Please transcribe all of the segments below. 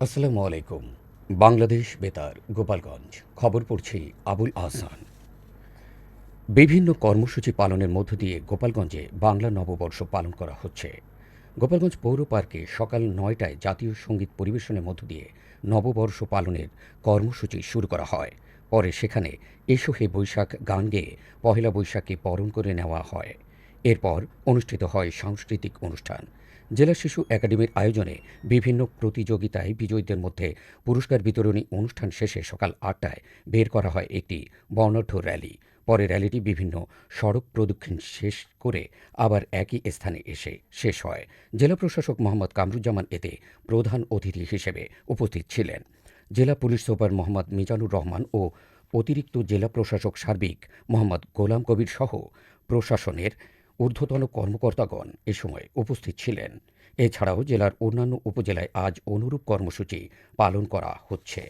আসসালামু আলাইকুম। বাংলাদেশ বেতার, গোপালগঞ্জ। খবর পড়ছি আবুল আহসান। বিভিন্ন কর্মসূচি পালনের মধ্য দিয়ে গোপালগঞ্জে বাংলা নববর্ষ পালন করা হচ্ছে। গোপালগঞ্জ পৌর পার্কে সকাল নয়টায় জাতীয় সংগীত পরিবেশনের মধ্য দিয়ে নববর্ষ পালনের কর্মসূচি শুরু করা হয়। পরে সেখানে এসো হে বৈশাখ গান গেয়ে পহেলা বৈশাখকে বরণ করে নেওয়া হয়। এরপর অনুষ্ঠিত হয় সাংস্কৃতিক অনুষ্ঠান। জেলা শিশু একাডেমির আয়োজনে বিভিন্ন প্রতিযোগিতায় বিজয়ীদের মধ্যে পুরস্কার বিতরণী অনুষ্ঠান শেষে সকাল আটটায় বের করা হয় একটি বর্ণাঢ্য র্যালি। পরে র্যালিটি বিভিন্ন সড়ক প্রদক্ষিণ শেষ করে আবার একই স্থানে এসে শেষ হয়। জেলা প্রশাসক মোহাম্মদ কামরুজ্জামান এতে প্রধান অতিথি হিসেবে উপস্থিত ছিলেন। জেলা পুলিশ সুপার মোহাম্মদ মিজানুর রহমান ও অতিরিক্ত জেলা প্রশাসক সার্বিক মোহাম্মদ গোলাম কবির সহ প্রশাসনের ঊর্ধ্বতন কর্মকর্তাগণ এ সময় উপস্থিত ছিলেন। এছাড়াও জেলার অন্যান্য উপজেলায় আজ অনুরূপ কর্মসূচি পালন করা হচ্ছে।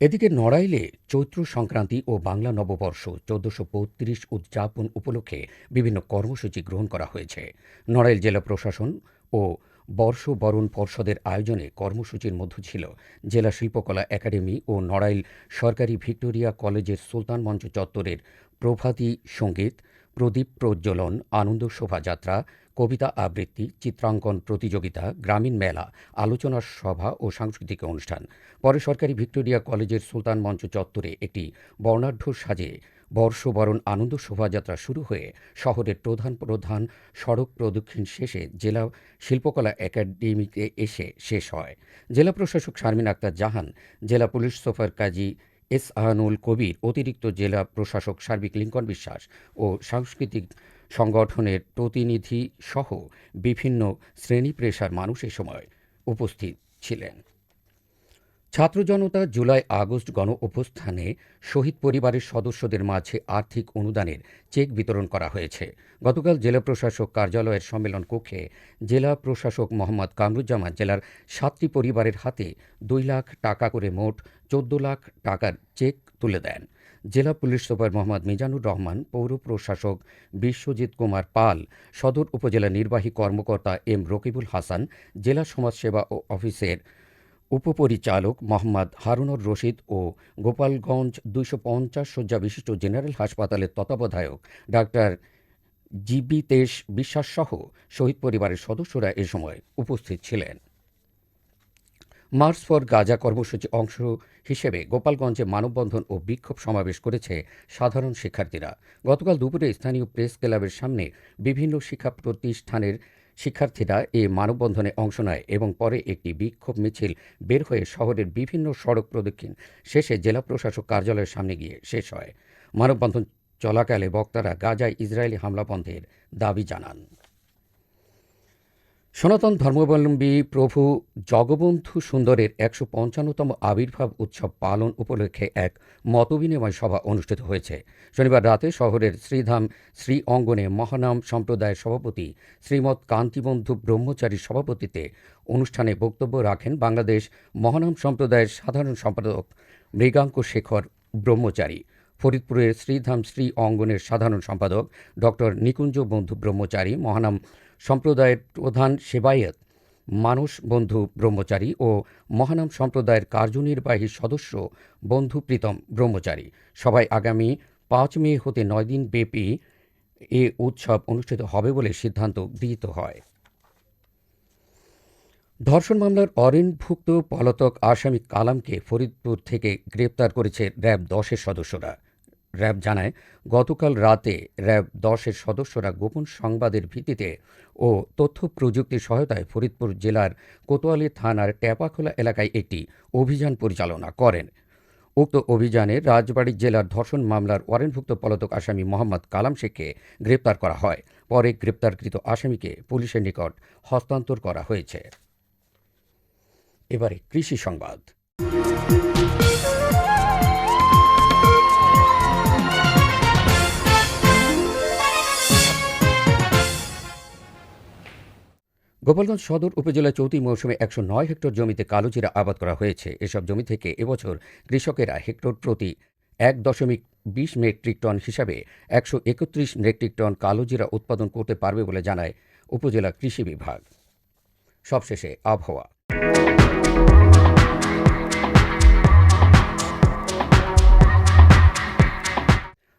এদিকে নড়াইলে চৈত্র সংক্রান্তি ও বাংলা নববর্ষ চোদ্দশো বত্রিশ উদযাপন উপলক্ষে বিভিন্ন কর্মসূচি গ্রহণ করা হয়েছে। নড়াইল জেলা প্রশাসন ও বর্ষবরণ পর্ষদের আয়োজনে কর্মসূচির মধ্যে ছিল জেলা শিল্পকলা একাডেমি ও নড়াইল সরকারি ভিক্টোরিয়া কলেজের সুলতান মঞ্চ চত্বরের প্রভাতী সংগীত প্রদীপ প্রজ্বলন, আনন্দ শোভাযাত্রা, কবিতা আবৃত্তি, চিত্রাঙ্কন প্রতিযোগিতা, গ্রামীণ মেলা, আলোচনা সভা ও সাংস্কৃতিক অনুষ্ঠান। পরে সরকারি ভিক্টোরিয়া কলেজের সুলতান মঞ্চ চত্বরে একটি বর্ণাঢ্য সাজে বর্ষবরণ আনন্দ শোভাযাত্রা শুরু হয়ে শহরের প্রধান প্রধান সড়ক প্রদক্ষিণ শেষে জেলা শিল্পকলা একাডেমিতে এসে শেষ হয়। জেলা প্রশাসক শারমিন আক্তার জাহান, জেলা police super Kazi S Ahanul Kabir, অতিরিক্ত জেলা প্রশাসক সার্বিক লিঙ্কন বিশ্বাস ও সাংস্কৃতিক সংগঠনের প্রতিনিধি সহ বিভিন্ন শ্রেণি পেশার মানুষ এ সময় উপস্থিত ছিলেন। ছাত্র জনতা জুলাই আগস্ট গণ অভ্যুত্থানে শহীদ পরিবারের সদস্যদের মাঝে আর্থিক অনুদানের চেক বিতরণ করা হয়েছে। গতকাল জেলা প্রশাসক কার্যালয়ের সম্মেলন কক্ষে জেলা প্রশাসক মোহাম্মদ কামরুজ্জামান জেলার সাতটি পরিবারের হাতে দুই লাখ টাকা করে মোট চোদ্দ লাখ টাকার চেক তুলে দেন। জেলা পুলিশ সুপার মোহাম্মদ মিজানুর রহমান, পৌর প্রশাসক বিশ্বজিৎ কুমার পাল, সদর উপজেলা নির্বাহী কর্মকর্তা এম রকিবুল হাসান, জেলা সমাজসেবা ও অফিসের উপপরিচালক মোহাম্মদ হারুনুর রশিদ ও গোপালগঞ্জ দুইশো পঞ্চাশ শয্যা বিশিষ্ট জেনারেল হাসপাতালের তত্ত্বাবধায়ক ডাক্তার জীবিতেশ বিশ্বাসসহ শহীদ পরিবারের সদস্যরা এ সময় উপস্থিত ছিলেন। মার্চ ফর গাজা কর্মসূচি অংশ হিসেবে গোপালগঞ্জে মানববন্ধন ও বিক্ষোভ সমাবেশ করেছে সাধারণ শিক্ষার্থীরা। গতকাল দুপুরে স্থানীয় প্রেস ক্লাবের সামনে বিভিন্ন শিক্ষা প্রতিষ্ঠানের শিক্ষার্থীরা এ মানববন্ধনে অংশ নেয় এবং পরে একটি বিক্ষোভ মিছিল বের হয়ে শহরের বিভিন্ন সড়ক প্রদক্ষিণ শেষে জেলা প্রশাসক কার্যালয়ের সামনে গিয়ে শেষ হয়। মানববন্ধন চলাকালে বক্তারা গাজায় ইসরায়েলি হামলা বন্ধের দাবি জানান। সনাতন ধর্মাবলম্বী প্রভু জগবন্ধু সুন্দরের একশো পঞ্চান্নতম আবির্ভাব উৎসব পালন উপলক্ষে এক মতবিনিময় সভা অনুষ্ঠিত হয়েছে। শনিবার রাতে শহরের শ্রীধাম শ্রী অঙ্গনে মহানাম সম্প্রদায়ের সভাপতি শ্রীমৎ কান্তিবন্ধু ব্রহ্মচারীর সভাপতিত্বে অনুষ্ঠানে বক্তব্য রাখেন বাংলাদেশ মহানাম সম্প্রদায়ের সাধারণ সম্পাদক মৃগাঙ্ক শেখর ব্রহ্মচারী। ফরিদপুরের শ্রীধাম শ্রী অঙ্গনের সাধারণ সম্পাদক ডক্টর নিকুঞ্জ বন্ধু ব্রহ্মচারী, মহানাম সম্প্রদায়ের প্রধান সেবায়েত মানস বন্ধু ব্রহ্মচারী ও মহানাম সম্প্রদায়ের কার্যনির্বাহী সদস্য বন্ধু প্রীতম ব্রহ্মচারী। সবাই আগামী পাঁচ মে হতে নয় দিন ব্যাপী এ উৎসব অনুষ্ঠিত হবে বলে সিদ্ধান্ত গৃহীত হয়। ধর্ষণ মামলার অরেনভুক্ত পলাতক আসামি কালামকে ফরিদপুর থেকে গ্রেপ্তার করেছে র্যাব দশের সদস্যরা। র্যাব জানায়, গতকাল রাতে র্যাব দশের সদস্যরা গোপন সংবাদের ভিত্তিতে ও তথ্য প্রযুক্তির সহায়তায় ফরিদপুর জেলার কোতোয়ালি থানার ট্যাপাখোলা এলাকায় একটি অভিযান পরিচালনা করেন। উক্ত অভিযানে রাজবাড়ী জেলার ধর্ষণ মামলার ওয়ারেন্টভুক্ত পলাতক আসামি মোহাম্মদ কালাম শেখকে গ্রেপ্তার করা হয়। পরে গ্রেপ্তারকৃত আসামিকে পুলিশের নিকট হস্তান্তর করা হয়েছে। এবারে কৃষি সংবাদ। গোপালগঞ্জ সদর উপজেলায় চৌতি মৌসুমে একশো নয় হেক্টর জমিতে কালোজিরা আবাদ করা হয়েছে। এসব জমি থেকে এবছর কৃষকেরা হেক্টর প্রতি এক দশমিক বিশ মেট্রিক টন হিসাবে একশো একত্রিশ মেট্রিক টন কালোজিরা উৎপাদন করতে পারবে বলে জানায় উপজেলা কৃষি বিভাগ। সবশেষে আবহাওয়া।